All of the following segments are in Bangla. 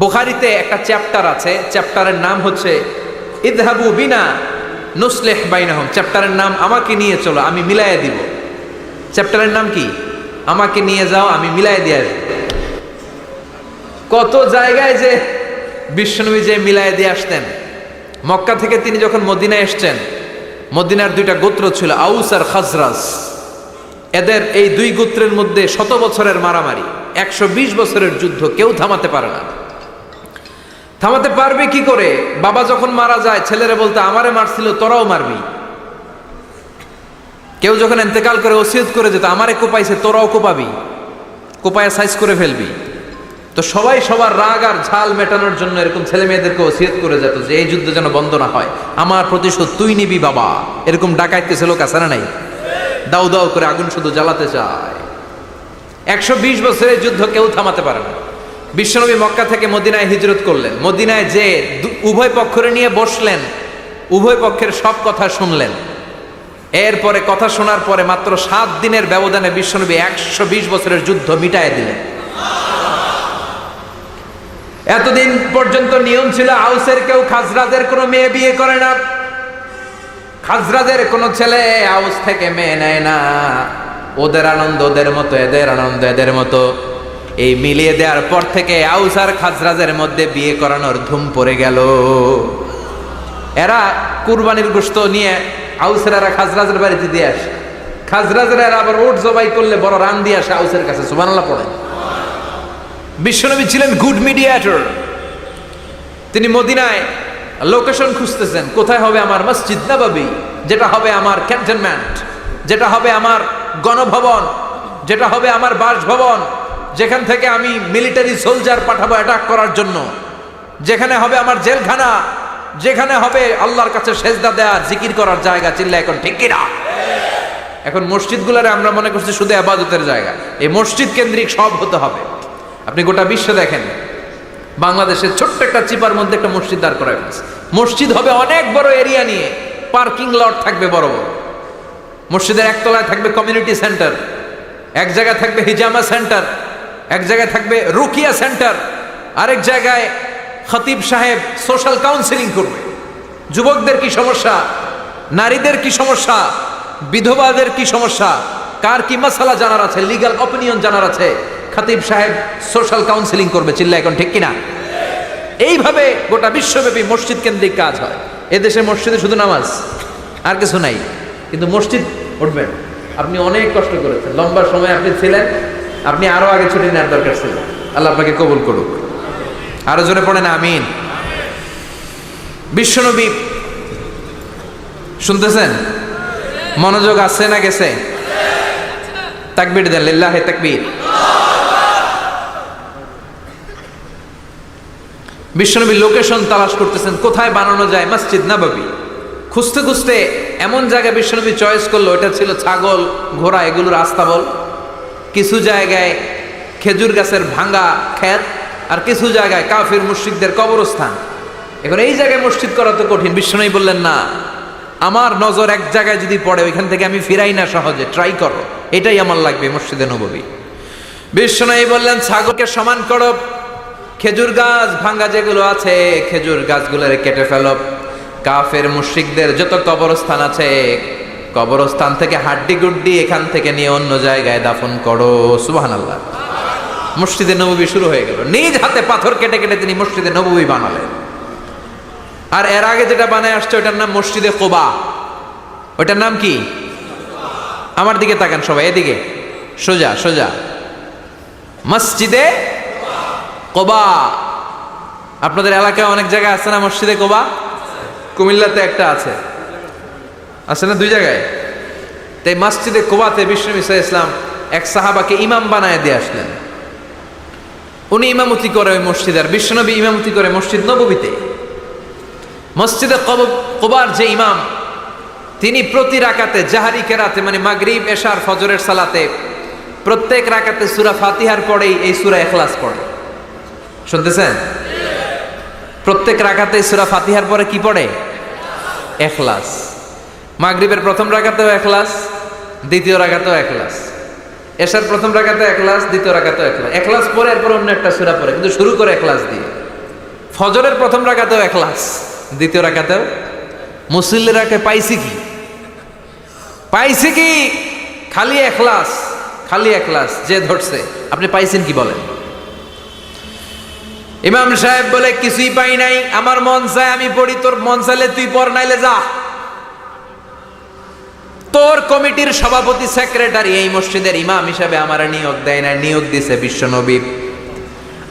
বুখারিতে একটা চ্যাপ্টার আছে, চ্যাপ্টারের নাম হচ্ছে ইদহাবু বিনা নুসলেহ বাইনাহম। চ্যাপ্টারের নাম আমাকে নিয়ে চলো, আমি মিলাইয়া দিব। চ্যাপ্টারের নাম কি? আমাকে নিয়ে যাও, আমি মিলাই দিয়ে আসব। কত জায়গায় যে বিশ্বনবী যে মিলাই দিয়ে আসতেন। মক্কা থেকে তিনি যখন মদিনায় এসছেন, মদিনার দুইটা গোত্র ছিল, আউস আর খাজরাস এদের এই দুই গোত্রের মধ্যে শত বছরের মারামারি, একশো বিশ বছরের যুদ্ধ কেউ থামাতে পারে না। থামাতে পারবে কি করে? বাবা যখন মারা যায়, ছেলেরা বলতে, আমারে মারছিল, তোরাও মারবি। কেউ যখন এন্তেকাল করে ওসিয়ত করে যেত, আমারে কোপাইছে, তোরাও কোপাবি। কোপায় সাইজ করে ফেলবি। তো সবাই সবার রাগ আর ঝাল মেটানোর জন্য এরকম ছেলে মেয়েদেরকে ওসিয়ত করে যেত যে, এই যুদ্ধ যেন বন্ধ না হয়। আমার প্রতিশোধ তুই নিবি, বাবা। এরকম ডাকাইতেছে লোক আছে নাই? দাউ দাউ করে আগুন শুধু জ্বালাতে চায়। একশো বিশ বছরের যুদ্ধ কেউ থামাতে পারে না। বিশ্বনবী মক্কা থেকে মদিনায় হিজরত করলেন। মদিনায় যে উভয় পক্ষরে নিয়ে বসলেন, উভয় পক্ষের সব কথা শুনলেন। এরপরে কথা শোনার পরে মাত্র সাত দিনের ব্যবধানে বিশ্বনবী একশো বিশ বছরের যুদ্ধ মিটায় দিলেন। এতদিন পর্যন্ত নিয়ম ছিল আউসের কেউ খাজরাদের কোনো মেয়ে বিয়ে করে না। খাজরাদের কোনো ছেলে আউস থেকে মেয়ে নেয় না। ওদের আনন্দ ওদের মতো, এদের আনন্দ এদের মতো। এই মিলিয়ে দেওয়ার পর থেকে আউস আর খাজরাজের মধ্যে বিয়ে করানোর ধুম পড়ে গেল। এরা কুরবানির গোস্ত নিয়ে আউসের এরা খাজরাজের বাড়িতে দিয়ে আসে। খাজরাজের এরা আবার ওট জবাই করলে বড় রান দিয়ে আসে আউসের কাছে সুবানাল্লাহ পড়ে। বিশ্বনবী ছিলেন গুড মিডিয়েটর তিনি মদিনায় লোকেশন খুঁজতেছেন, কোথায় হবে আমার মসজিদ নবাবী? যেটা হবে আমার ক্যান্টনমেন্ট যেটা হবে আমার গণভবন, যেটা হবে আমার বাসভবন। যেখান থেকে আমি মিলিটারি সোলজার পাঠাবো অ্যাটাক করার জন্য। যেখানে হবে আমার জেলখানা, যেখানে হবে আল্লাহর কাছে সেজদা দেওয়া জিকির করার জায়গা, চিল্লা, এখন ঠিক কিনা? এখন মসজিদগুলোরে আমরা মনে করছি শুধু আবাদতের জায়গা। এই মসজিদ কেন্দ্রিক সব হতে হবে। আপনি গোটা বিশ্ব দেখেন, বাংলাদেশের ছোট্ট একটা চিপার মধ্যে একটা মসজিদ দাঁড় করা হয়েছে মসজিদ হবে অনেক বড় এরিয়া নিয়ে পার্কিং লট থাকবে বড় বড়। মসজিদের একতলায় থাকবে কমিউনিটি সেন্টার এক জায়গায় থাকবে হিজামা সেন্টার এক জায়গায় থাকবে রুকিয়া সেন্টার, আরেক জায়গায় খতিব সাহেব সোশ্যাল কাউন্সিলিং করবে। যুবকদের কি সমস্যা? নারীদের কি সমস্যা? বিধবাদের কি সমস্যা? কার কি মশালা জানার আছে? লিগাল অপিনিয়ন জানার আছে? খতিব সাহেব সোশ্যাল কাউন্সিলিং করবে, চিল্লা এখন ঠিক কিনা? এইভাবে গোটা বিশ্বব্যাপী মসজিদ কেন্দ্রিক কাজ হয়। এদেশে মসজিদে শুধু নামাজ, আর কিছু নাই। কিন্তু মসজিদ উঠবেন। আপনি অনেক কষ্ট করেছেন। লম্বা সময় আপনি ছিলেন আপনি আরও আগে ছুটি নেওয়ার দরকার ছিল। আল্লাহ আপনাকে কবুল করুক। আরও জোরে পড়েন, আমিন। বিশ্বনবী, শুনতেছেন? মনোযোগ আছে না গেছে? তাকবির দেন, লিল্লাহে তাকবীর। বিশ্বনবী লোকেশন তালাশ করতেছেন, কোথায় বানানো যায়? মসজিদ নববী। খুঁজতে খুঁজতে এমন জায়গায় বিশ্বনবী চয়েস করল এটা ছিল ছাগল, ঘোড়া, এগুলোর আস্তাবল। কিছু জায়গায় খেজুর গাছের ভাঙ্গা ক্ষেত আর কিছু জায়গায় কাফির মুশরিকদের কবরস্থান। এখন এই জায়গায় মসজিদ করা তো কঠিন বিশ্বনবী বললেন, না, আমার নজর এক জায়গায় যদি পড়ে, ওইখান থেকে আমি ফিরাই না সহজে ট্রাই করো। এটাই আমার লাগবে মসজিদে নববী। বিশ্বনবী বললেন, ছাগলকে সমান করো, খেজুর গাছ ভাঙ্গা যেগুলো আছে, খেজুর গাছগুলোরে কেটে ফেলো। কাফের মুশরিকদের যত কবরস্থান আছে কবরস্থান থেকে হাড্ডি গুড্ডি এখান থেকে নিয়ে অন্য জায়গায় দাফন করো সুবাহান আল্লাহ মসজিদে নবী শুরু হয়ে গেল। নিজ হাতে পাথর কেটে কেটে তিনি মসজিদে নবী বানালেন। আর এর আগে যেটা বানায় আসছে, ওটার নাম মসজিদে কোবা। ওটার নাম কি? আমার দিকে তাকান সবাই, এদিকে। সোজা সোজা। মসজিদে কোবা। আপনাদের এলাকায় অনেক জায়গায় আছে না মসজিদে কোবা? কুমিল্লাতে একটা আছে। আছে না দুই জায়গায়? তাই মসজিদে কোবাতে বিষ্ণু ইসা ইসলাম এক সাহাবাকে ইমাম বানায় দিয়ে আসলেন। উনি ইমামতি করে ওই মসজিদ, আর বিশ্বনবী ইমামতি করে মসজিদ নববীতে। মসজিদে কব- কোবার যে ইমাম, তিনি প্রতি রাকাতে জাহারি কেরাতে মানে মাগরিব, এশার, ফজরের সালাতে প্রত্যেক রাকাতে সুরা ফাতিহার পরেই এই সুরা এখলাস পড়ে। শুনতেছেন? প্রত্যেক রাকাতে সুরা ফাতিহার পরে কি পড়ে? এখলাস মাগরিবের প্রথম রাকাতেও এখলাস দ্বিতীয় রাকাতেও এখলাস এশার প্রথম রাকাতে এখলাস দ্বিতীয় রাকাতেও এখলাস এখলাস পরে এরপর অন্য একটা সুরা পরে কিন্তু শুরু করে এখলাস দিয়ে। ফজরের প্রথম রাখাতেও এখলাস দ্বিতীয় রাখাতেও মুসল্লি রাখে পাইছি কি? পাইছি কি? খালি এখলাস খালি এখলাস যে ধরছে। আপনি পাইছেন কি বলেন? ইমাম সাহেব বলে, কিছুই পাই নাই, আমার মন চায় আমি পড়ি, তোর মন চাইলে তুই পর নাইলে যা। তোর কমিটির সভাপতি সেক্রেটারি এই মসজিদের ইমাম হিসাবে আমার নিয়োগ দেয় না নিয়োগ দিছে বিশ্বনবী।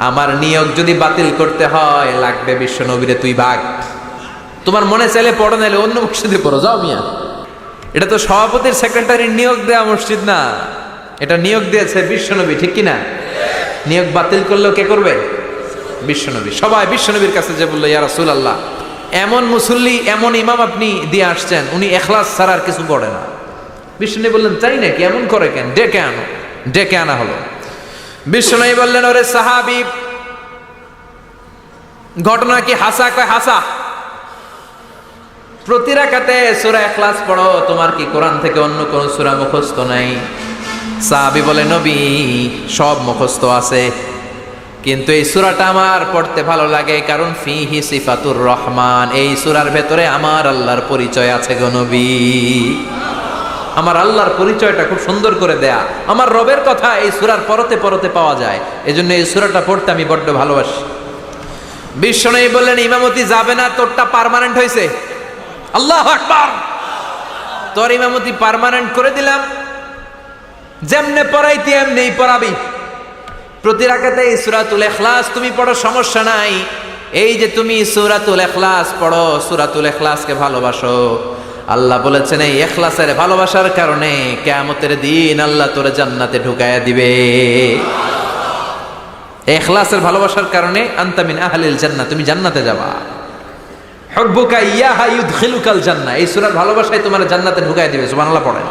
আমার নিয়োগ যদি বাতিল করতে হয়, লাগবে বিশ্বনবীরে তুই ভাগ তোমার মনে চাইলে পড়ো নাইলে অন্য মসজিদে পড়ো। যাও মিয়া। এটা তো সভাপতির সেক্রেটারির নিয়োগ দেওয়া মসজিদ না। এটা নিয়োগ দিয়েছে বিশ্বনবী, ঠিক কি না নিয়োগ বাতিল করলেও কে করবে? বিশ্বনবী। সবাই বিশ্বনবীর কাছে যে বলল, ইয়া রাসূল আল্লাহ এমন মুসল্লি, এমন ইমাম আপনি দিয়ে আসছেন, উনি এখলাস ছাড়া আর কিছু পড়ে না। বিশ্বনবী বললেন, তাই নাকি? এমন করে কেন? ডেকে আনো, ডেকে আনা হলো। বিশ্বনবী বললেন, ওরে সাহাবি, ঘটনা কি হাসা কয় হাসা? প্রতি সূরা ইখলাস পড়ো, তোমার কি কোরআন থেকে অন্য কোন সূরা মুখস্থ নাই? সাহাবী বলে, নবী, সব মুখস্থ আছে। কিন্তু এই সূরাটা আমার পড়তে ভালো লাগে কারণ ফিহি সিফাতুর রহমান। এই সূরার ভেতরে আমার আল্লাহর পরিচয় আছে গো নবী। আমার আল্লাহর পরিচয়টা খুব সুন্দর করে দেয়া। আমার রবের কথা এই সূরার পরতে পরতে পাওয়া যায়। এজন্য এই সূরাটা পড়তে আমি বড্ড ভালোবাসি। বিশ্বনবী বললেন, ইমামতি যাবে না, তোরটা পার্মানেন্ট হয়েছে আল্লাহ আকবার। তোর ইমামতি পার্মানেন্ট করে দিলাম। যেমনে পড়াইতি এমনি পড়াবি। প্রতি রাখাতে সুরাতুল এখলাস তুমি পড়ো, সমস্যা নাই। এই যে তুমি সুরাতুল এখলাস পড়ো, সুরাতুল এখলাসকে ভালোবাসো। আল্লাহ বলেছেন, এই এখলাসের ভালোবাসার কারণে কেয়ামতের দিন আল্লাহ তোরে জান্নাতে ঢুকায়া দিবে। এখলাসের ভালোবাসার কারণে আন্তামিন আহলিল জান্নাত তুমি জান্নাতে যাবা। হব্বুকা ইয়াহা ইউদখিলুকাল জান্নাহ এই সূরার ভালোবাসায় তোমার জান্নাতে ঢুকায় দিবে, সুবহানাল্লাহ পড়েন।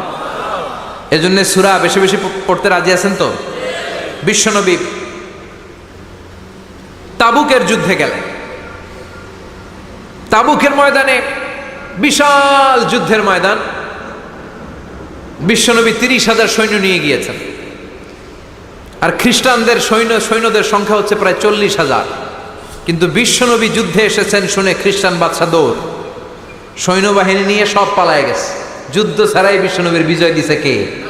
এজন্য সূরা বেশি বেশি পড়তে রাজি আছেন তো? বিশ্বনবী তাবুকের যুদ্ধে গেলেন। তাবুকের ময়দানে বিশাল যুদ্ধের ময়দান। বিশ্বনবী তিরিশ হাজার সৈন্য নিয়ে গিয়েছেন। আর খ্রিস্টানদের সৈন্য, সৈন্যদের সংখ্যা হচ্ছে প্রায় চল্লিশ হাজার। কিন্তু বিশ্বনবী যুদ্ধে এসেছেন শুনে খ্রিস্টান বাদশা দৌড়। সৈন্যবাহিনী নিয়ে সব পালায় গেছে। যুদ্ধ ছাড়াই বিশ্বনবীর বিজয় দিছে কে?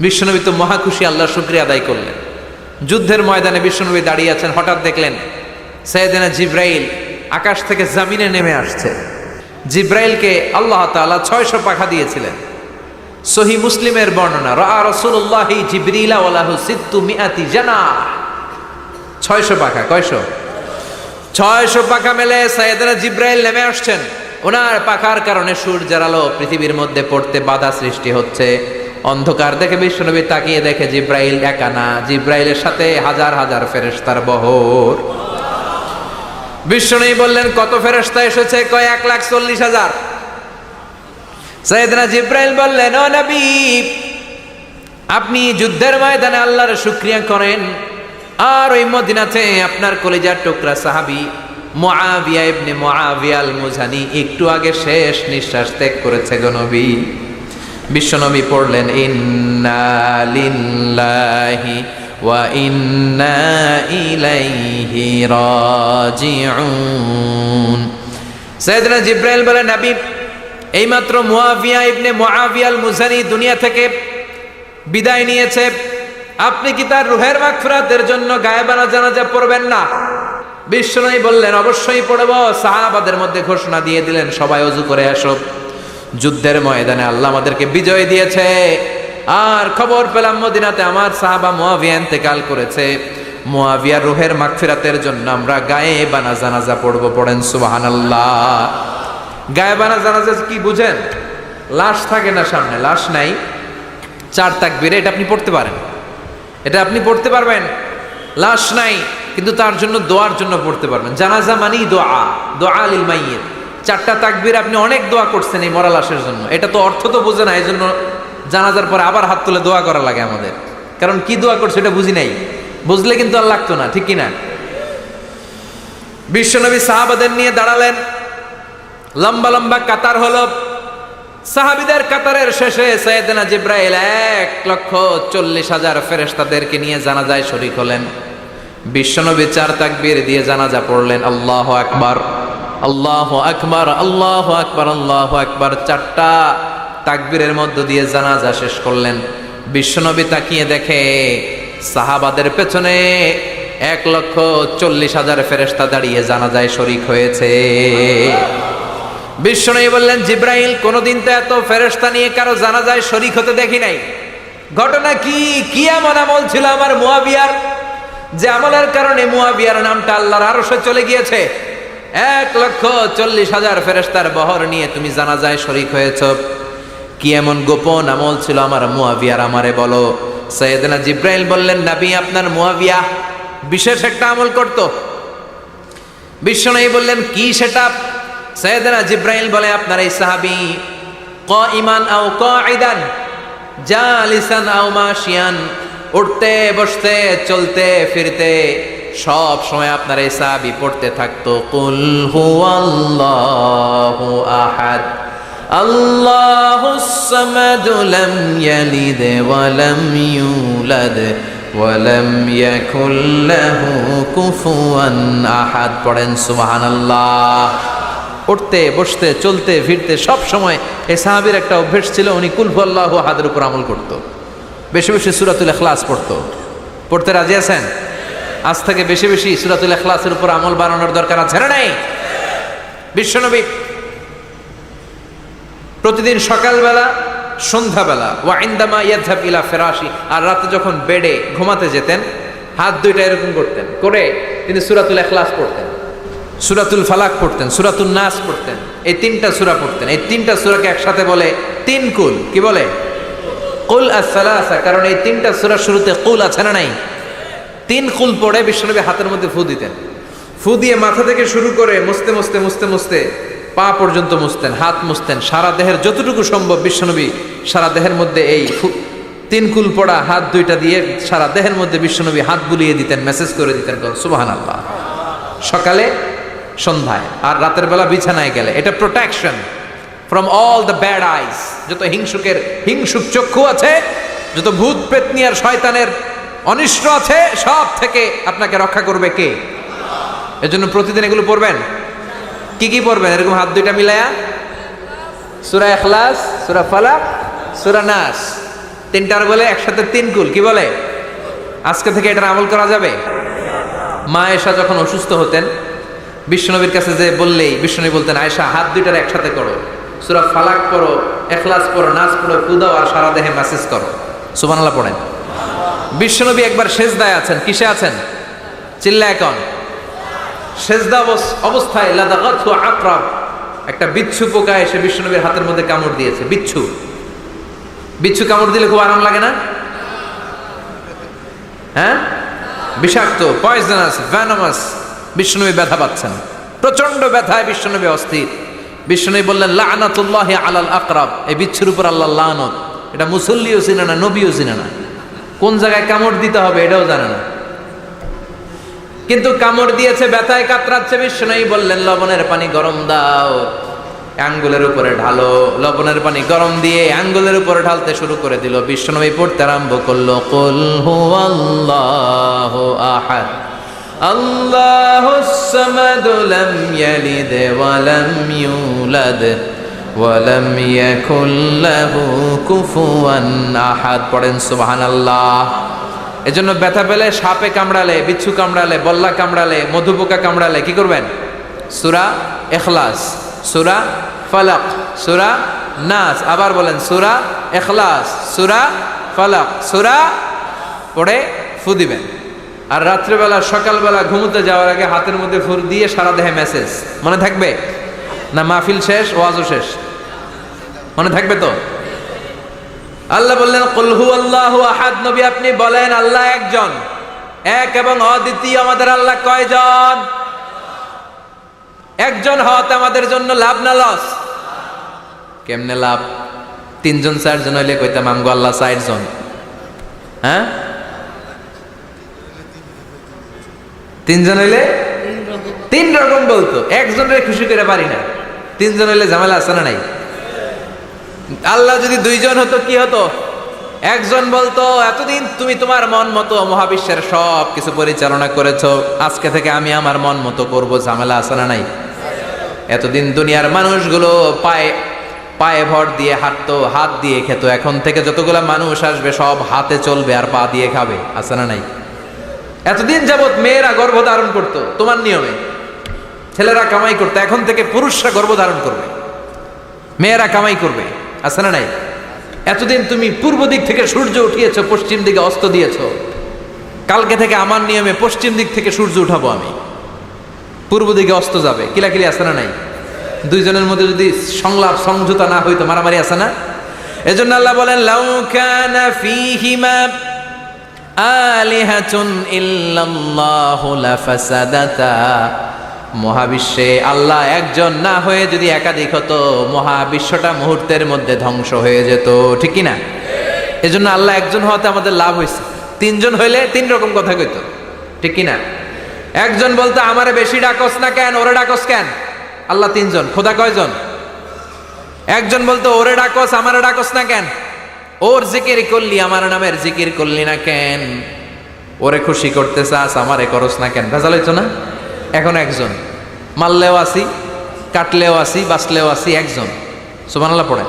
বিশ্বনবী তো মহাখুশি আল্লাহ শুক্রিয়া আদায় করলেন। যুদ্ধের ময়দানে বিশ্বনবী দাঁড়িয়ে আছেন, হঠাৎ দেখলেন সৈয়দেনা জিব্রাইল আকাশ থেকে জামিনে নেমে আসছে। জিব্রাইলকে আল্লাহ তাআলা ছয়শো পাখা দিয়েছিলেন। সহি মুসলিমের বর্ণনা রা রসুল্লাহি জিবরিলা ওয়ালাহু সিত্তু মিআতি জানা। ছয়শো পাখা, কয়শো? ছয়শো পাখা মেলে সাইয়েদনা জিব্রাইল নেমে আসছেন। ওনার পাখার কারণে সূর্যের আলো পৃথিবীর মধ্যে পড়তে বাধা সৃষ্টি হচ্ছে। অন্ধকার দেখে বিশ্বনবী তাকিয়ে দেখে জিব্রাইল একা না। জিব্রাইলের সাথে হাজার হাজার ফেরেস্তার বহর। বিশ্বনবী বললেন, কত ফেরেশতা এসেছে? কয়, এক লাখ চল্লিশ হাজার। সৈয়দনা জিব্রাইল বললেন, ও নবী, আপনি যুদ্ধের ময়দানে আল্লাহর শুক্রিয়া করেন। আর ওই মদিনাতে আপনার কলেজার টুকরা সাহাবি মুআবিয়া ইবনে আল মুজানি একটু আগে শেষ নিঃশ্বাস ত্যাগ করেছে গো নবী। বিশ্বনবী পড়লেন, ইন্না লিল্লাহি ওয়া ইন্না ইলাইহি রাজিউন। সাইয়েদনা জিব্রাইল বলেন, নবী, এইমাত্র মুআবিয়া ইবনে মুআবিয়া আল মুজানি দুনিয়া থেকে বিদায় নিয়েছে। আপনি কি তার রুহের মাগফিরাতের জন্য গায়েবানা জানাজা পড়বেন না? বিশ্বনবী বললেন, অবশ্যই পড়ব। সাহাবাদের মধ্যে ঘোষণা দিয়ে দিলেন, সবাই অজু করে আসো যুদ্ধের ময়দানে আল্লাহ আমাদেরকে বিজয় দিয়েছে। আর খবর পেলাম মদিনাতে আমার সাহাবা মুয়াবিয়া ইন্তেকাল করেছে। মুয়াবিয়ার রুহের মাগফিরাতের জন্য আমরা গায়ে বানা জানাজা পড়ব, পড়েন সুবাহান আল্লাহ গায়ে বানা জানাজা কি বুঝেন? লাশ থাকে না সামনে, লাশ নাই। চার তাকবীরে এটা আপনি পড়তে পারেন। এটা আপনি পড়তে পারবেন। লাশ নাই, কিন্তু তার জন্য দোয়ার জন্য পড়তে পারবেন। জানাজা মানেই দোয়া দোয়া আলিল মাইয়ের চারটা তাকবির আপনি অনেক দোয়া করছেন এই মরা লাশের জন্য। এটা তো অর্থ তো বোঝে না এই জন্য জানাজার পরে আবার হাত তুলে দোয়া করা লাগে আমাদের। কারণ কি দোয়া করছে এটা বুঝি নাই। বুঝলে কিন্তু আর লাগতো না, ঠিক কিনা? বিশ্বনবী সাহাবাদের নিয়ে দাঁড়ালেন। লম্বা লম্বা কাতার হলো। সাহাবিদের কাতারের শেষে সৈয়দনা জিব্রাইল এক লক্ষ চল্লিশ হাজার ফেরেশতাদেরকে নিয়ে জানাজায় শরিক হলেন। বিশ্বনবী চার তাকবীর দিয়ে জানাজা পড়লেন। আল্লাহ আকবার। আল্লাহ আকবার আল্লাহ আকবার আল্লাহ আকবার, চারটা তাকবীরের মধ্য দিয়ে জানাজা শেষ করলেন। বিশ্বনবী তাকিয়ে দেখে সাহাবাদের পেছনে এক লক্ষ চল্লিশ হাজার ফেরেস্তা দাঁড়িয়ে জানাজায় শরিক হয়েছে। বিশ্বনবী বললেন, জিব্রাইল, কোনোদিন তো এত ফেরেস্তা নিয়ে কারও জানাজায় শরিক হতে দেখি নাই। ঘটনা কি? কি এমন আমল ছিল আমার মুয়াবিয়ার? যে আমলের কারণে মুয়াবিয়ার নামটা আল্লাহর আরশে চলে গিয়েছে। এক লক্ষ চল্লিশ হাজার ফেরেস্তার বহর নিয়ে তুমি জানাজায় শরিক হয়েছ। কি এমন গোপন আমল ছিল আমার মুয়াবিয়ার আমারে বলো, সৈয়দনা জিব্রাইল বললেন, নাবি, আপনার মুয়াবিয়া বিশেষ একটা আমল করত? বিশ্বনবী বললেন, কি সেটা? সৈয়দনা জিব্রাইল বলে, আপনার এই সাহাবী ক ইমান আও ক আইদান জালিসান আও মাশিয়ান, উঠতে, বসতে, চলতে, ফিরতে সব সময় আপনার এই সাহাবী পড়তে থাকতো, কুল হুয়াল্লাহু আহাদ আল্লাহুস সামাদ লাম ইয়ালিদ ওয়া লাম ইউলাদ ওয়া লাম ইয়াকুল লাহু কুফুয়ান আহাদ। পড়েন, সুবহানাল্লাহ। উঠতে, বসতে, চলতে, ফিরতে সব সময় এই সাহাবীর একটা অভ্যেস ছিল, উনি কুলফু আল্লাহ হাদের উপর আমল করত। বেশি বেশি সুরাতুল এখলাস পড়তো। পড়তে রাজি আছেন? আজ থেকে বেশি বেশি সুরাতুল এখলাসের উপর আমল বানানোর দরকার আছে নাই? বিশ্বনবী প্রতিদিন সকালবেলা, সন্ধ্যাবেলা, ওয়া ইন্দামা ইলা ফেরাশি, আর রাতে যখন বেডে ঘুমাতে যেতেন, হাত দুইটা এরকম করতেন, করে তিনি সুরাতুল এখলাস পড়তেন, সুরাতুল ফালাক পড়তেন সুরাতুল নাস পড়তেন, এই তিনটা সুরা পড়তেন। এই তিনটা সুরাকে একসাথে বলে তিন কুল, কি বলে? কুল আসসালাসা, কারণ এই তিনটা সুরা শুরুতে কুল আছে না নাই? তিন কুল পড়ে বিশ্বনবী হাতের মধ্যে ফু দিতেন। ফু দিয়ে মাথা থেকে শুরু করে মুছতে মুছতে মুছতে মুছতে পা পর্যন্ত মুছতেন, হাত মুছতেন। সারা দেহের যতটুকু সম্ভব বিশ্বনবী সারা দেহের মধ্যে এই তিন কুল পড়া হাত দুইটা দিয়ে সারা দেহের মধ্যে বিশ্বনবী হাত বুলিয়ে দিতেন মেসেজ করে দিতেন সুবাহান আল্লাহ সকালে, সন্ধ্যায়, আর রাতের বেলা বিছানায় গেলে। এটা protection from all the bad eyes যত হিংসুকের, হিংসুক চক্ষু আছে, যত ভূত পেতনি আর শয়তানের অনিষ্ট আছে, সব থেকে আপনাকে রক্ষা করবে কে? এজন্য প্রতিদিন এগুলো পড়বেন। কি কি পড়বেন? এরকম হাত দুইটা মিলায়া? সুরা এখলাস সুরা ফালাক, সুরা নাস। তিনটার বলে একসাথে তিন কুল, কি বলে? আজকে থেকে এটার আমল করা যাবে? মা এসা যখন অসুস্থ হতেন, বিশ্বনবীর কাছে যে বললেই, বিশ্বনবী বলতেন, আয়েশা, হাত দুইটার একসাথে করো। সুরা ফালাক করো এখলাস পড়ো নাচ পড়ো কুদাও আর সারা দেহে ম্যাসেজ করো। সুবানাল্লাহ পড়েন। বিশ্বনবী একবার সেজদায় আছেন। কিসে আছেন? চিল্লা এখন সেজদা অবস্থায়, লাদাগাতহু আকরাব একটা বিচ্ছু পোকা এসে বিশ্বনবীর হাতের মধ্যে কামড় দিয়েছে। বিচ্ছু। বিচ্ছু কামড় দিলে খুব আরাম লাগে না? হ্যাঁ? বিষাক্ত পয়জনাস ভ্যানামাস বিষ্ণুনবী ব্যথা পাচ্ছেন। প্রচণ্ড ব্যথায় বিষ্ণুনবী অস্থির। বিষ্ণুনবী বললেন, লানাতুল্লাহি আলাল আকরাব। এই বিচ্ছুর উপর আল্লাহ লানত। এটা মুসল্লিও চিনে না, নবীও চিনে না। কোন জায়গায় কামড় দিতে হবে এটাও জানে না। কিন্তু কামড় দিয়েছে, ব্যথায় কাতরাচ্ছে, বিষ্ণুই বললেন, লবণের পানি গরম দাও। আঙ্গুলের উপরে ঢালো, লবণের পানি গরম দিয়ে আঙ্গুলের উপরে ঢালতে শুরু করে দিল। বিষ্ণুনবী পড়তে আরম্ভ করল, কুল হুয়াল্লাহু আহাদ, আল্লাহুস সামাদ ইয়ালিদ ইউলাদ। ওয়া লাম ইয়াকুল লাহু কুফুয়ান আহাদ। পড়েন সুবহানাল্লাহ। এজন্য ব্যথা পেলে সাপে কামড়ালে, বিচ্ছু কামড়ালে, বল্লা কামড়ালে, মধুপোকা কামড়ালে কি করবেন? সুরা এখলাস, সুরা ফালাক, সুরা নাস। আবার বলেন, সুরা এখলাস, সুরা ফালাক, সুরা পড়ে ফু দিবেন। আর রাত্রেবেলা, সকালবেলা ঘুমোতে যাওয়ার আগে হাতের মধ্যে ফুর দিয়ে সারা দেহে মেসেজ। মনে থাকবে? না, মাহফিল শেষ, ওয়াজও শেষ। মনে থাকবে তো? আল্লাহ বললেন কলহু আল্লাহ আহাদ। নবী, আপনি বলেন, আল্লাহ একজন। এক এবং অদ্বিতীয় আমাদের আল্লাহ কয়জন? একজন হওয়াতে আমাদের জন্য লাভ না লস? কেমনে লাভ? তিনজন, চারজন হইলে কইতাম, আমগো আল্লাহ চারজন। হ্যাঁ? তিনজন হইলে? তিন রকম বলতো। একজনের খুশি করে পারি না। তিনজন হইলে ঝামেলা আছে না নাই? আল্লাহ যদি দুইজন হতো, কি হতো? একজন বলতো, এতদিন তুমি তোমার মন মতো মহাবিশ্বের সব কিছু পরিচালনা করেছ, আজকে থেকে আমি আমার মন মতো করব। ঝামেলা আছে না নাই? এতদিন দুনিয়ার মানুষগুলো পায়ে পায়ে ভর দিয়ে হাঁটতো, হাত দিয়ে খেত। এখন থেকে যতগুলা মানুষ আসবে, সব হাতে চলবে আর পা দিয়ে খাবে। আছে না নাই? এতদিন যাবৎ মেয়েরা গর্ভধারণ করতো, তোমার নিয়মে? ছেলেরা কামাই করতো, এখন থেকে পুরুষরা গর্ভধারণ করবে। মেয়েরা কামাই করবে। আছে না নাই? এতদিন তুমি পূর্ব দিক থেকে সূর্য উঠিয়েছ, পশ্চিম দিকে অস্ত দিয়েছ। কালকে থেকে আমার নিয়মে পশ্চিম দিক থেকে সূর্য উঠাবো আমি। পূর্ব দিকে অস্ত যাবে। কিলাকিলি আছে না নাই? দুইজনের মধ্যে যদি সংলাপ সংযুতা না হইতো মারামারি আছে না? এজন্য আল্লাহ বলেন, লাউ কানা ফীহিমা আলিহাতুন ইল্লাল্লাহু লাফাসাদাতা। মহাবিশ্বে আল্লাহ একজন না হয়ে যদি একাধিক হতো, মহাবিশ্বটা মুহূর্তের মধ্যে ধ্বংস হয়ে যেত, ঠিক না এজন্য আল্লাহ একজন হওয়াতে আমাদের লাভ হয়েছে। তিনজন হইলে তিন রকম কথা কইতো, ঠিক না একজন বলতো, আমারে বেশি ডাকস না কেন, ওরে ডাকস কেন? আল্লাহ তিনজন, খোদা কয়জন? একজন বলতো, ওরে ডাকস, আমারে ডাকস না কেন? ওর জিকির করলি, আমার নামের জিকির করলি না কেন? ওরে খুশি করতে চাস, আমারে করস না কেন? ভেজাল হইতো না? এখন একজন। মারলেও আসি কাটলেও আসি বাঁচলেও আসি একজন। সুবান আল্লাহ পড়েন।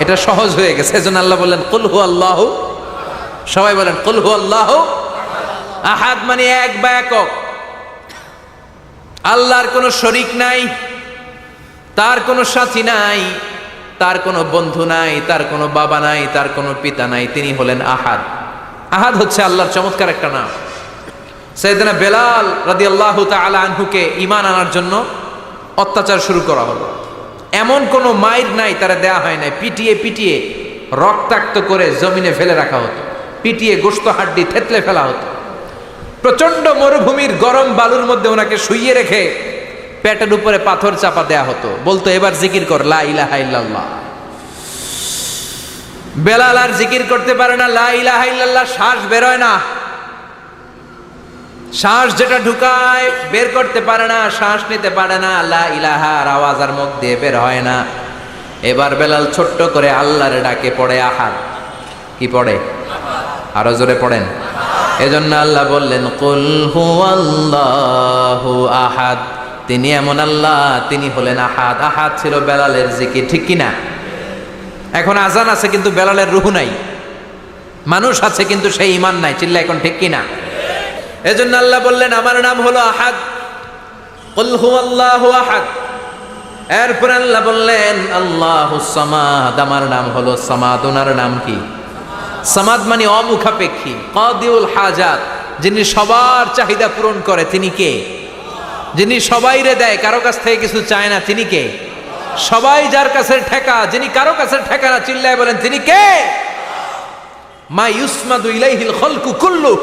এটা সহজ হয়ে গেছে, এজন্য আল্লাহ বললেন কুলহু আল্লাহ সবাই বলেন কুলহু আল্লাহ আহাদ মানে এক বা একক। আল্লাহর কোনো শরিক নাই, তার কোনো সাথী নাই, তার কোনো বন্ধু নাই, তার কোনো বাবা নাই, তার কোনো পিতা নাই, তিনি হলেন আহাদ। আহাদ হচ্ছে আল্লাহর চমৎকার একটা নাম। সৈয়দনা বেলাল রাদি আল্লাহ তালা আনহুকে ইমান আনার জন্য অত্যাচার শুরু করা হলো। এমন কোনো মাইর নাই, তারা দেয়া হয় নাই। পিটিয়ে পিটিয়ে রক্তাক্ত করে জমিনে ফেলে রাখা হতো। পিটিয়ে গোস্ত হাড্ডি থেতলে ফেলা হতো। প্রচণ্ড মরুভূমির গরম বালুর মধ্যে ওনাকে শুইয়ে রেখে পেটের উপরে পাথর চাপা দেয়া হতো। বলতো, এবার জিকির কর, লা ইলাহা ইল্লাল্লাহ। বেলাল আর জিকির করতে পারে না, লা ইলাহা ইল্লাল্লাহ, শ্বাস বেরোয় না। শ্বাস যেটা ঢুকায়, বের করতে পারে না, শ্বাস নিতে পারে না, লা ইলাহার আওয়াজ আর মুখ দিয়ে বের হয় না। এবার বেলাল ছোট্ট করে আল্লাহর ডাকে পড়ে আহাদ। কি পড়ে? আরও জোরে পড়েন। এজন্য আল্লাহ বললেন, কুল হুয়াল্লাহু আহাদ। তিনি এমন আল্লাহ, তিনি হলেন আহাদ। আহাদ ছিল বেলালের জিকির, ঠিক কিনা? এখন আজান আছে, কিন্তু বেলালের রুহু নাই। মানুষ আছে, কিন্তু সেই ইমান নাই। চিল্লা এখন ঠিক কিনা? এজন্য আল্লাহ বললেন, আমার নাম হলো আহাদ। হুয়াল্লাহু আহাদ। এরপর আল্লাহ বললেন, আল্লাহ সামাদ। আমার নাম হলো সামাদ। ওনার নাম কি? সামাদ মানে অমুখাপেক্ষী, কদিউল হাজাত, যিনি সবার চাহিদা পূরণ করে, তিনি কে? যিনি সবাইরে দেয়, কারও কাছ থেকে কিছু চায় না, তিনি কে? সবাই যার কাছে ঠেকা, যিনি কারও কাছে ঠেকা না, চিল্লায় বলেন, তিনি কে? মা ইউসমাদু ইলাইহিল খলকু কুল্লু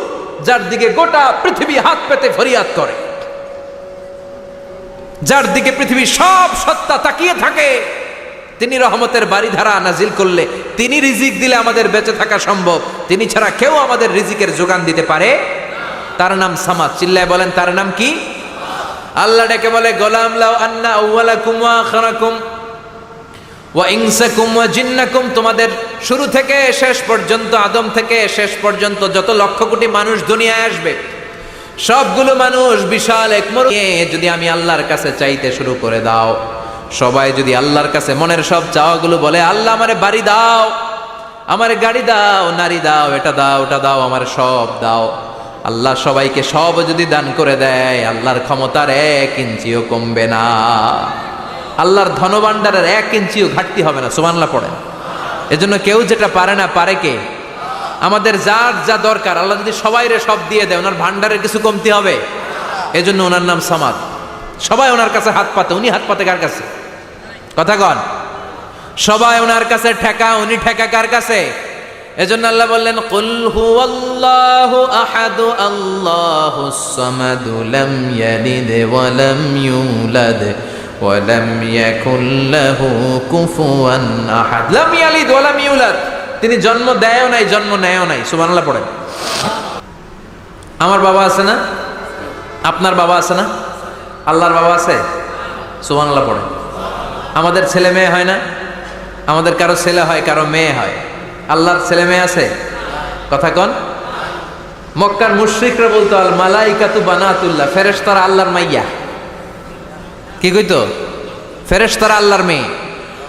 যার দিকে গোটা পৃথিবী হাত পেতে ফরিয়াদ করে, যার দিকে পৃথিবী সব সত্তা তাকিয়ে থাকে, তিনি রহমতের বাড়িধারা নাজিল করলে, তিনি রিজিক দিলে আমাদের বেঁচে থাকা সম্ভব। তিনি ছাড়া কেউ আমাদের রিজিকের যোগান দিতে পারে? তার নাম সামাদ। চিল্লায় বলেন, তার নাম কি? আল্লাহ ডেকে বলে, গোলাম লাউ আন্না আউওয়ালাকুম ওয়া আখিরাকুম ওয়া ইনসাকুম ওয়া জিন্নাকুম, তোমাদের শুরু থেকে শেষ পর্যন্ত, আদম থেকে শেষ পর্যন্ত যত লক্ষ কোটি মানুষ দুনিয়ায় আসবে, সবগুলো মানুষ বিশাল এক যদি আমি আল্লাহর কাছে চাইতে শুরু করে দাও, সবাই যদি আল্লাহর কাছে মনের সব চাওয়াগুলো বলে, আল্লাহ আমারে বাড়ি দাও, আমারে গাড়ি দাও, নারী দাও, এটা দাও, ওটা দাও, আমার সব দাও। আল্লাহ সবাইকে সব যদি দান করে দেয়, আল্লাহর ক্ষমতার এক ইঞ্চিও কমবে না। আল্লাহর ধনভাণ্ডারের এক ইঞ্চিও ঘাটতি হবে না সুমানলা পড়েন। এজন্য কেউ যেটা পারে না, পারে কে? আমাদের যার যা দরকার, আল্লাহ যদি সবাইরে সব দিয়ে দেয়, ওনার ভান্ডারের কিছু কমতি হবে। এজন্য ওনার নাম সামাদ। সবাই ওনার কাছে হাত পাতে, উনি হাত পাতে কার কাছে? কথা কন। সবাই ওনার কাছে ঠেকা, উনি ঠেকা কার কাছে? এজন্য আল্লাহ বললেন, কুল হুয়াল্লাহু আহাদু আল্লাহুস সামাদু লাম ইয়ালিদ ওয়া লাম ইউলাদ। তিনি জন্ম দেয়ও নাই, জন্ম নেয়ও নাই। সুবহানাল্লাহ পড়েন। আমার বাবা আছে না? আপনার বাবা আছে না? আল্লাহর বাবা আছে? সুবহানাল্লাহ পড়েন। আমাদের ছেলে মেয়ে হয় না? আমাদের কারও ছেলে হয়, কারও মেয়ে হয়। আল্লাহর ছেলে মেয়ে আছে? কথা কন। মক্কার মুশরিকরা বলতো, আল মালাইকাতু বানাতুল্লাহ, ফেরেশতারা আল্লাহর মাইয়া। কি কইতো? ফেরেশতারা আল্লাহর মেয়ে।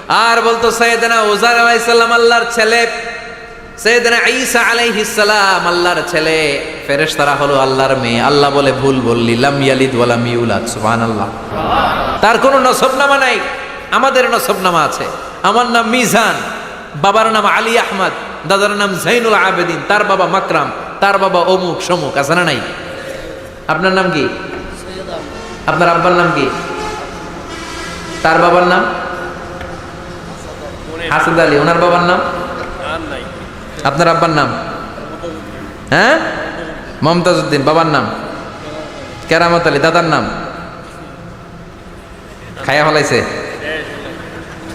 আর বলতো সৈয়দনা ওজার আলাইসাল্লাম আল্লাহর ছেলে। সৈয়দনা ঈসা আলাইহিস সালাম আল্লাহর ছেলে। ফেরেশতারা হলো আল্লাহর মেয়ে। আল্লাহ বলে ভুল বললি, লাম ইয়ালিদ ওয়া লাম ইউলাদ, সুবহানাল্লাহ। তার কোনো নসবনামা নাই। আমাদের নসবনামা আছে। আমার নাম মিজান, বাবার নাম আলী আহমদ, দাদার নাম জাইনুল আবেদিন, তার বাবা মাকরাম, তার বাবা অমুক, সমুক, আছে না নাই? আপনার নাম কি? আপনার আব্বার নাম কি? তার বাবার নাম? হাসিদ আলী। ওনার বাবার নাম? আপনার আব্বার নাম? হ্যাঁ? মমতাজ উদ্দিন বাবার নাম? কেরামত আলী। দাদার নাম? খায়া ফলাইছে?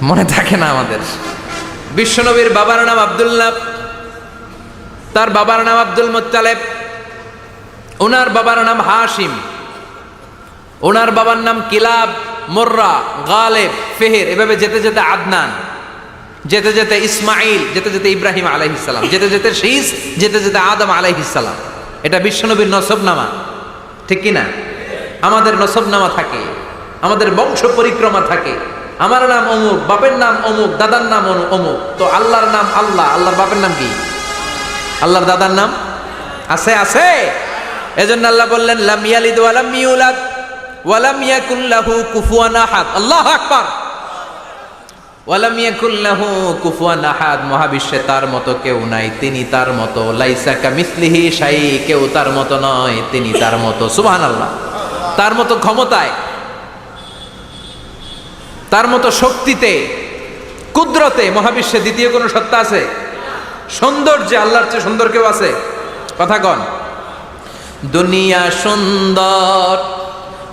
মনে থাকে না আমাদের। বিশ্বনবীর বাবার নাম আব্দুল্লাহ। তার বাবার নাম আব্দুল মোত্তালেব। ওনার বাবার নাম হাসিম ওনার বাবার নাম কিলাব। মোর্রা, গালেব, ফেহের, এভাবে যেতে যেতে আদনান, যেতে যেতে ইসমাইল যেতে যেতে ইব্রাহিম আলাইহিসাল্লাম যেতে যেতে শীষ যেতে যেতে আদম আলাইহিসাল্লাম এটা বিশ্বনবীর নসবনামা, ঠিক কি না আমাদের নসবনামা থাকে, আমাদের বংশ পরিক্রমা থাকে। আমার নাম অমুক, বাপের নাম অমুক, দাদার নাম অমুক। তো আল্লাহর নাম আল্লাহ, আল্লাহর বাপের নাম কি? আল্লাহর দাদার নাম? আছে আছে। এজন্য আল্লাহ বললেন, লাম ইয়ালিদ ওয়া লাম ইউলাদ ওয়া লাম ইয়াকুল লাহু কুফুয়ান আহাদ। আল্লাহু আকবার। ওয়া লাম ইয়াকুল লাহু কুফুয়ান আহাদ। মহাবিশ্বে তার মতো কেউ নাই, তিনি তার মতো। লাইসা কামিসলিহি শাই, কেউ তার মতো নয়, তিনি তার মতো। সুবহানাল্লাহ। তার মতো ক্ষমতায়, তার মতো শক্তিতে, কুদরতে মহাবিশ্বে দ্বিতীয় কোনো সত্তা আছে? সৌন্দর্যে আল্লাহর চেয়ে সুন্দর কেউ আছে? কথা কন। দুনিয়া সুন্দর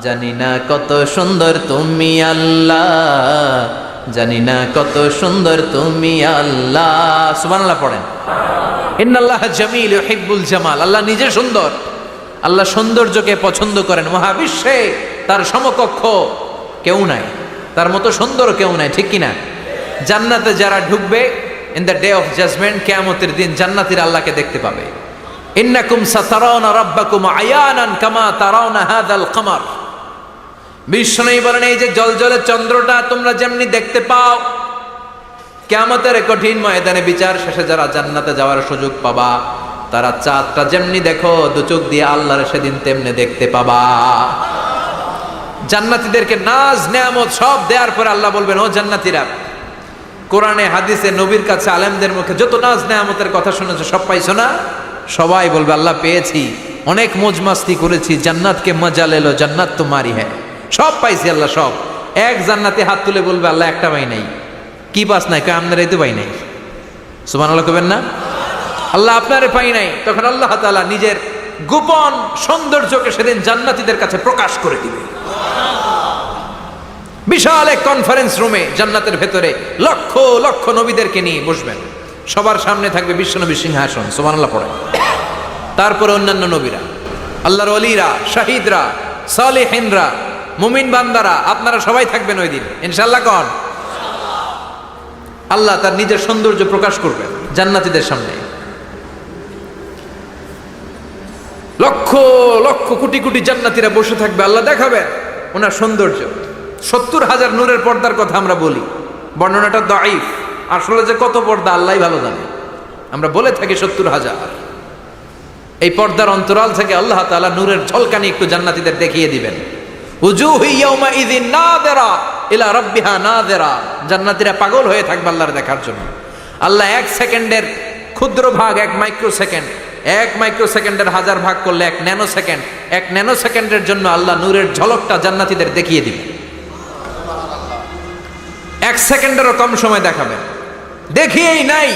জানি না কত সুন্দর তুমি আল্লাহ, জানি না কত সুন্দর তুমি আল্লাহ। সুবহানাল্লাহ পড়েন। ইন্নাল্লাহ জামিল হিব্বুল জামাল। আল্লাহ নিজে সুন্দর। আল্লাহ সৌন্দর্যকে পছন্দ করেন। মহাবিশ্বে তার সমকক্ষ কেউ নাই। তার মতো সুন্দর কেউ নাই, ঠিক কিনা? জান্নাতে যারা ঢুকবে in the day of judgment কেয়ামতের দিন জান্নাতির আল্লাহকে দেখতে পাবে। ইন্নাকুম সাতারাউনা রাব্বাকুম আয়ানান কামা তারাউনা হাদাল কামার। বিষ্ণু বলেন, এই যে জলজলে চন্দ্রটা, তোমরা যেমনি দেখতে পাও, কেয়ামতের কঠিন ময়দানে বিচার শেষে যারা জান্নাতে যাওয়ার সুযোগ পাবা, তারা চাঁদটা যেমনি দেখো, দু চোখ দিয়ে আল্লাহর সেদিন তেমনি দেখতে পাবা। জান্নাতীদেরকে নাজ, নেয়ামত সব দেওয়ার পরে আল্লাহ বলবেন, ও জান্নাতীরা, কোরআনে, হাদিসে, নবীর কাছে, আলেমদের মুখে যত নাজ, নেয়ামতের কথা শুনেছো, সব পাইছো না? সবাই বলবে, আল্লাহ, পেয়েছি, অনেক মজমাস্তি করেছি, জান্নাতকে মজা লেলো, জান্নাত তো মারি হ্যাঁ সব পাইছি আল্লাহ, সব। এক জান্নাতে হাত তুলে বলবে, আল্লাহ, একটা পাই নাই। কি পাস নাই? কয়, আপনারাই তো পাই নাই। সুমান আল্লাহ কবেন না? আল্লাহ আপনারে পাই নাই। তখন আল্লাহ তাআলা নিজের গোপন সৌন্দর্যকে সেদিন জান্নাতীদের কাছে প্রকাশ করে দিবে। বিশাল এক কনফারেন্স রুমে জান্নাতের ভেতরে লক্ষ লক্ষ নবীদেরকে নিয়ে বসবেন। সবার সামনে থাকবে বিশ্বনবী সিংহাসন, সুবহানাল্লাহ পড়ে। তারপরে অন্যান্য নবীরা, আল্লাহর অলিরা শাহিদরা, সালেহিনরা মুমিন বান্দারা, আপনারা সবাই থাকবেন ওই দিন। ইনশাল্লাহ কন? আল্লাহ তার নিজের সৌন্দর্য প্রকাশ করবেন জান্নাতীদের সামনে। লক্ষ লক্ষ, কোটি কোটি জান্নাতীরা বসে থাকবে, আল্লাহ দেখাবেন ওনার সৌন্দর্য। সত্তর হাজার নূরের পর্দার কথা আমরা বলি। বর্ণনাটা দাইফ আসলে যে কত পর্দা আল্লাহ ভালো জানে। আমরা বলে থাকি সত্তর হাজার। এই পর্দার অন্তরাল থেকে আল্লাহ তাআলা নূরের ঝলকানি একটু জান্নাতীদের দেখিয়ে দিবেন। ইলা রাব্বিহা নাযিরা। জান্নাতীরা পাগল হয়ে থাকবে আল্লাহর দেখার জন্য। আল্লাহ এক সেকেন্ডের ক্ষুদ্র ভাগ, এক মাইক্রো সেকেন্ড এক মাইক্রো সেকেন্ডের হাজার ভাগ করলে এক ন্যানো সেকেন্ড এক ন্যানো সেকেন্ডের জন্য আল্লাহ নূরের ঝলকটা জান্নাতীদের দেখিয়ে দিবে। এক সেকেন্ডেরও কম সময় দেখাবে। দেখিয়েই নাই,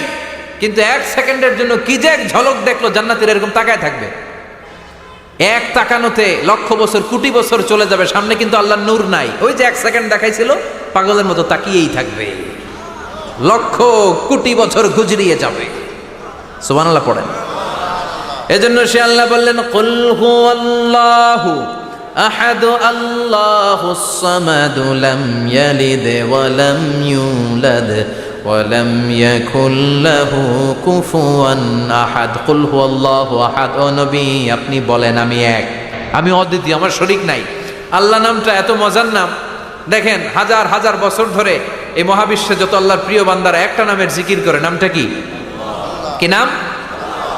কিন্তু এক সেকেন্ডের জন্য কি যে এক ঝলক দেখল জান্নাতের এরকম তাকায় থাকবে। এক তাকানোতে লক্ষ বছর, কোটি বছর চলে যাবে, সামনে কিন্তু আল্লাহর নূর নাই। ওই যে এক সেকেন্ড দেখাইছিল, পাগলের মতো তাকিয়েই থাকবে। লক্ষ কোটি বছর গুজরিয়ে যাবে। সুবহানাল্লাহ পড়েন। এজন্য সে আল্লাহ বললেন, কুল হুয়াল্লাহু আহাদ ওয়া লাম ইয়াকুল লাহু কুফুয়ান আহাদ। কুল হুয়াল্লাহু আহাদ। ও নবী, আপনি বলেন আমি এক। আমি অদ্বিতীয়, আমার শরীক নাই। আল্লাহ নামটা এত মজার নাম। দেখেন, হাজার হাজার বছর ধরে এই মহাবিশ্বে যত আল্লাহর প্রিয় বান্দারা একটা নামের জিকির করে, নামটা কি? কি নাম?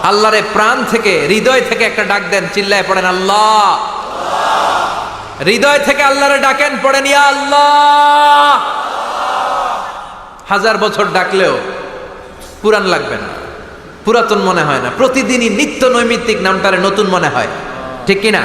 আল্লাহরে প্রাণ থেকে, হৃদয় থেকে একটা ডাক দেন, চিল্লায় পড়েন, আল্লাহ। হৃদয় থেকে আল্লাহরে ডাকেন, পড়েন, ইয়া আল্লাহ। হাজার বছর ডাকলেও পুরান লাগবে না। পুরাতন মনে হয় না। প্রতিদিনই নিত্য নৈমিত্তিক নামটারে নতুন মনে হয়। ঠিক কিনা?